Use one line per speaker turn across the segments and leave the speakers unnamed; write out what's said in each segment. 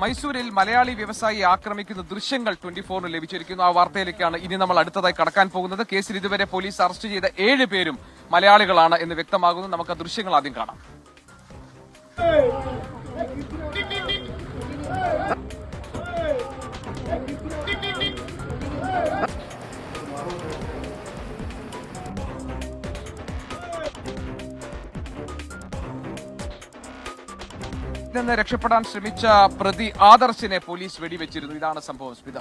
മൈസൂരിൽ മലയാളി വ്യവസായി ആക്രമിക്കുന്ന ദൃശ്യങ്ങൾ ട്വന്റി ഫോറിന് ലഭിച്ചിരിക്കുന്നു. ആ വാർത്തയിലേക്കാണ് ഇനി നമ്മൾ അടുത്തതായി കടക്കാൻ പോകുന്നത്. കേസിൽ ഇതുവരെ പോലീസ് അറസ്റ്റ് ചെയ്ത ഏഴ് പേരും മലയാളികളാണ് എന്ന് വ്യക്തമാകുന്നു. നമുക്ക് ആ ദൃശ്യങ്ങൾ ആദ്യം കാണാം. നിന്ന് രക്ഷപ്പെടാൻ ശ്രമിച്ച പ്രതി ആദർശിനെ പോലീസ് വെടിവെച്ചിരുന്നു. ഇതാണ് സംഭവം സ്മിത.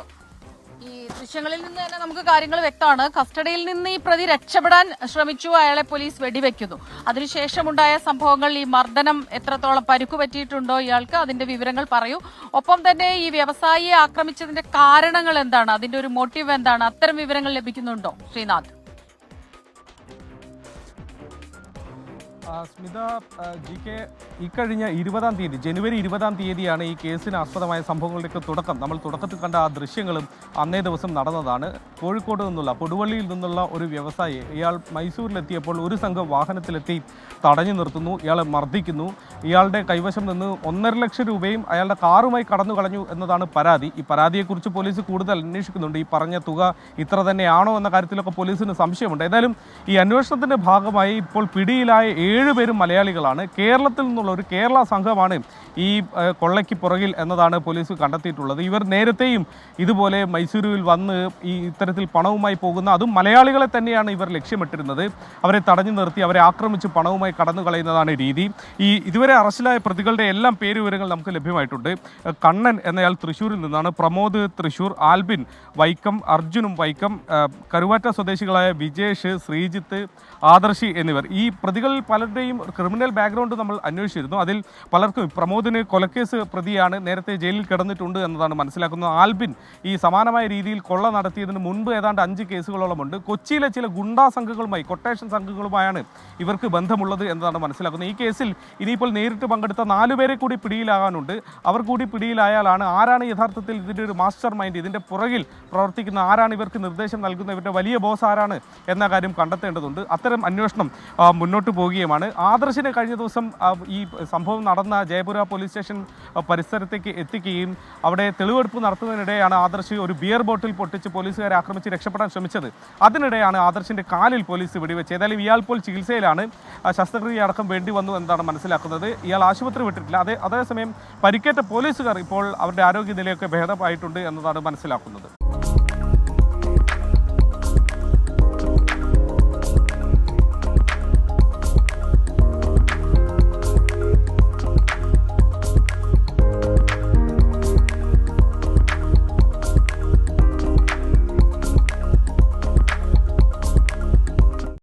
ഈ ദൃശ്യങ്ങളിൽ നിന്ന് തന്നെ നമുക്ക് കാര്യങ്ങൾ വ്യക്തമാണ്. കസ്റ്റഡിയിൽ നിന്ന് ഈ പ്രതി രക്ഷപ്പെടാൻ ശ്രമിച്ചു അയാളെ പോലീസ് വെടിവെക്കുന്നു. അതിനുശേഷമുണ്ടായ സംഭവങ്ങൾ ഈ മർദ്ദനം എത്രത്തോളം പരുക്കു പറ്റിയിട്ടുണ്ടോ ഇയാൾക്ക് അതിന്റെ വിവരങ്ങൾ പറയൂ. ഒപ്പം തന്നെ ഈ വ്യവസായിയെ ആക്രമിച്ചതിന്റെ കാരണങ്ങൾ എന്താണ്? അതിന്റെ ഒരു മോട്ടീവ് എന്താണ്? അത്തരം വിവരങ്ങൾ ലഭിക്കുന്നുണ്ടോ ശ്രീനാഥ്?
സ്മിത ജി കെ ഇക്കഴിഞ്ഞ ഇരുപതാം തീയതി ജനുവരി ഇരുപതാം തീയതിയാണ് ഈ കേസിന് ആസ്പദമായ സംഭവങ്ങളുടെയൊക്കെ തുടക്കം. നമ്മൾ തുടക്കത്തിൽ കണ്ട ആ ദൃശ്യങ്ങളും അന്നേ ദിവസം നടന്നതാണ്. കോഴിക്കോട് നിന്നുള്ള പൊടുവള്ളിയിൽ നിന്നുള്ള ഒരു വ്യവസായി ഇയാൾ മൈസൂരിലെത്തിയപ്പോൾ ഒരു സംഘം വാഹനത്തിലെത്തി തടഞ്ഞു നിർത്തുന്നു. ഇയാളെ മർദ്ദിക്കുന്നു. ഇയാളുടെ കൈവശം നിന്ന് ഒന്നര ലക്ഷം രൂപയും അയാളുടെ കാറുമായി കടന്നു കളഞ്ഞു എന്നതാണ് പരാതി. ഈ പരാതിയെക്കുറിച്ച് പോലീസ് കൂടുതൽ അന്വേഷിക്കുന്നുണ്ട്. ഈ പറഞ്ഞ തുക ഇത്ര തന്നെയാണോ എന്ന കാര്യത്തിലൊക്കെ പോലീസിന് സംശയമുണ്ട്. ഏതായാലും ഈ അന്വേഷണത്തിന്റെ ഭാഗമായി ഇപ്പോൾ പിടിയിലായ ഏഴ് പേരും മലയാളികളാണ്. കേരളത്തിൽ നിന്നുള്ള ഒരു കേരള സംഘമാണ് ഈ കൊള്ളയ്ക്ക് പുറകിൽ എന്നതാണ് പോലീസ് കണ്ടെത്തിയിട്ടുള്ളത്. ഇവർ നേരത്തെയും ഇതുപോലെ മൈസൂരുവിൽ വന്ന് ഈ ഇത്തരത്തിൽ പണവുമായി പോകുന്ന അതും മലയാളികളെ തന്നെയാണ് ഇവർ ലക്ഷ്യമിട്ടിരുന്നത്. അവരെ തടഞ്ഞു നിർത്തി അവരെ ആക്രമിച്ച് പണവുമായി കടന്നു കളയുന്നതാണ് രീതി. ഈ ഇതുവരെ അറസ്റ്റിലായ പ്രതികളുടെ എല്ലാം പേര് വിവരങ്ങൾ നമുക്ക് ലഭ്യമായിട്ടുണ്ട്. കണ്ണൻ എന്നയാൾ തൃശ്ശൂരിൽ നിന്നാണ്. പ്രമോദ് തൃശ്ശൂർ ആൽബിൻ വൈക്കം അർജുനും വൈക്കം കരുവാറ്റ സ്വദേശികളായ വിജേഷ് ശ്രീജിത്ത് ആദർശി എന്നിവർ. ഈ പ്രതികളിൽ പലരുടെയും ക്രിമിനൽ ബാക്ക്ഗ്രൗണ്ട് നമ്മൾ അന്വേഷിച്ചിരുന്നു. അതിൽ പലർക്കും പ്രമോദിന് കൊലക്കേസ് പ്രതിയാണ് നേരത്തെ ജയിലിൽ കിടന്നിട്ടുണ്ട് എന്നതാണ് മനസ്സിലാക്കുന്നത്. ആൽബിൻ ഈ സമാനമായ രീതിയിൽ കൊള്ള നടത്തിയതിന് മുൻപ് ഏതാണ്ട് അഞ്ച് കേസുകളോളമുണ്ട് കൊച്ചിയിലെ ചില ഗുണ്ടാ സംഘങ്ങളുമായി കൊട്ടേഷൻ സംഘങ്ങളുമായാണ് ഇവർക്ക് ബന്ധമുള്ളത് എന്നതാണ് മനസ്സിലാക്കുന്നത്. ഈ കേസിൽ ഇനിയിപ്പോൾ നേരിട്ട് പങ്കെടുത്ത നാലുപേരെ കൂടി പിടിയിലാകാനുണ്ട്. അവർ കൂടി പിടിയിലായാലാണ് ആരാണ് യഥാർത്ഥത്തിൽ ഇതിന്റെ ഒരു മാസ്റ്റർ മൈൻഡ് ഇതിന്റെ പുറകിൽ പ്രവർത്തിക്കുന്ന ആരാണ് ഇവർക്ക് നിർദ്ദേശം നൽകുന്ന ഇവരുടെ വലിയ ബോസ് ആരാണ് എന്ന കാര്യം കണ്ടെത്തേണ്ടതുണ്ട്. അത്തരം അന്വേഷണം മുന്നോട്ട് പോവുകയുമാണ് ആദർശിനെ കഴിഞ്ഞ ദിവസം ഈ സംഭവം നടന്ന ജയപുര പോലീസ് സ്റ്റേഷൻ പരിസരത്തേക്ക് എത്തിക്കുകയും അവിടെ തെളിവെടുപ്പ് നടത്തുന്നതിനിടെയാണ് ആദർശ് ഒരു ബിയർ ബോട്ടിൽ പൊട്ടിച്ച് പോലീസുകാരെ ആക്രമിച്ച് രക്ഷപ്പെടാൻ ശ്രമിച്ചത്. അതിനിടെയാണ് ആദർശിന്റെ കാലിൽ പോലീസ് വെടിവെച്ച് ഏതായാലും ഇയാൾ ഇപ്പോൾ ചികിത്സയിലാണ്. ശസ്ത്രക്രിയ അടക്കം വേണ്ടി വന്നു എന്നാണ് മനസ്സിലാക്കുന്നത്. ഇയാൾ ആശുപത്രി വിട്ടിട്ടില്ല. അതേ അതേസമയം പരിക്കേറ്റ പോലീസുകാർ ഇപ്പോൾ അവരുടെ ആരോഗ്യനിലയൊക്കെ ഭേദമായിട്ടുണ്ട് എന്നതാണ് മനസ്സിലാക്കുന്നത്.